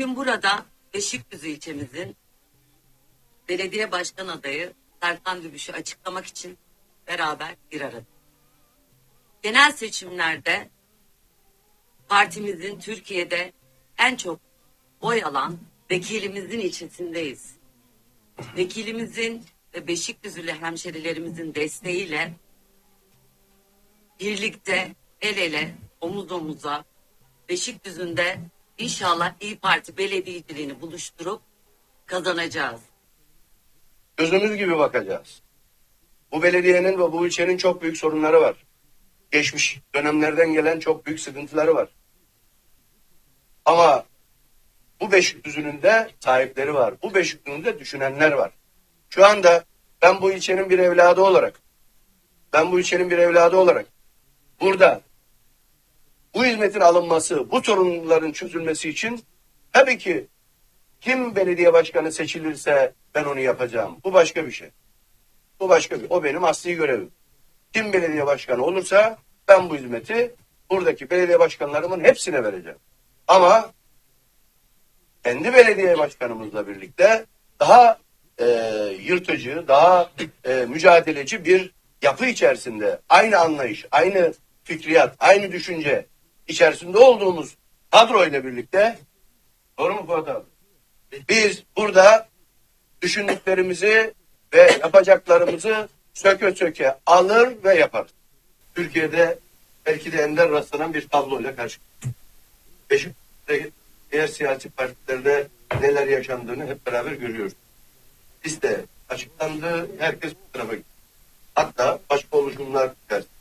Bugün burada Beşikdüzü ilçemizin belediye başkan adayı Serkan Dübüş'ü açıklamak için beraber bir arada. Genel seçimlerde partimizin Türkiye'de en çok oy alan vekilimizin ilçesindeyiz. Vekilimizin ve Beşikdüzülü hemşerilerimizin desteğiyle birlikte el ele omuz omuza Beşikdüzü'nde inşallah İyi Parti belediyeciliğini buluşturup kazanacağız. Gözümüz gibi bakacağız. Bu belediyenin ve bu ilçenin çok büyük sorunları var. Geçmiş dönemlerden gelen çok büyük sıkıntıları var. Ama bu Beşikdüzü'nün de sahipleri var. Bu Beşikdüzü'nü de düşünenler var. Şu anda ben bu ilçenin bir evladı olarak, ben bu ilçenin bir evladı olarak burada bu hizmetin alınması, bu sorunların çözülmesi için tabii ki kim belediye başkanı seçilirse ben onu yapacağım. Bu başka bir şey. Bu başka bir. O benim asli görevim. Kim belediye başkanı olursa ben bu hizmeti buradaki belediye başkanlarımın hepsine vereceğim. Ama kendi belediye başkanımızla birlikte daha e, yırtıcı, daha e, mücadeleci bir yapı içerisinde aynı anlayış, aynı fikriyat, aynı düşünce içerisinde olduğumuz kadro ile birlikte doğru mu Fuat abi? Biz burada düşündüklerimizi ve yapacaklarımızı söke söke alır ve yaparız. Türkiye'de belki de ender rastlanan bir tabloyla karşı Beşiktaş'ta diğer siyasi partilerde neler yaşandığını hep beraber görüyoruz. Liste açıklandı, herkes bu tarafa gitti. Hatta başka oluşumlar içerisinde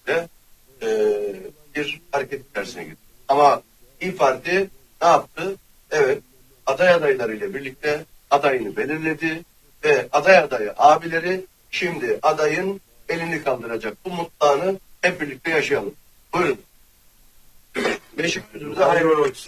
hareket içerisine gitti. Ama İYİ Parti ne yaptı? Evet, aday adaylarıyla birlikte adayını belirledi ve aday adayı abileri şimdi adayın elini kaldıracak. Bu mutluluğunu hep birlikte yaşayalım. Buyurun. Beşiktaş'ımıza hayırlı olsun.